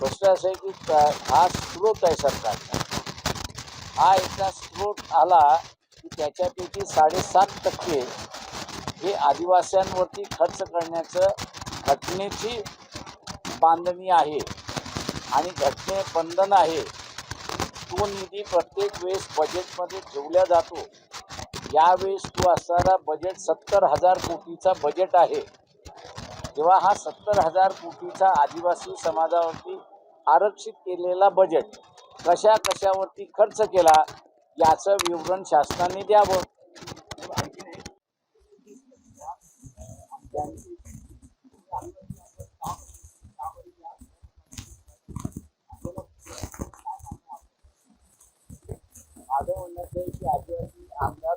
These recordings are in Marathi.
गोष्ट असं आहे की हा स्रोत आहे सरकारचा. हा एकदा स्रोत आला की त्याच्यापैकी साडेसात टक्के हे आदिवास्यांवरती खर्च करण्याचं घटनेची बांधणी आहे. आणि घटने बंधन आहे. तो निधी प्रत्येक वेळेस बजेटमध्ये ठेवला जातो. यावेळेस तो असणारा बजेट सत्तर हजार कोटीचा बजेट आहे. तेव्हा हा सत्तर हजार कोटीचा आदिवासी समाजावरती आरक्षित केलेला बजेट कशा कशावरती खर्च केला याचं विवरण शासनाने द्यावं. माझं म्हणणं की आदिवासी आमदार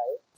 right?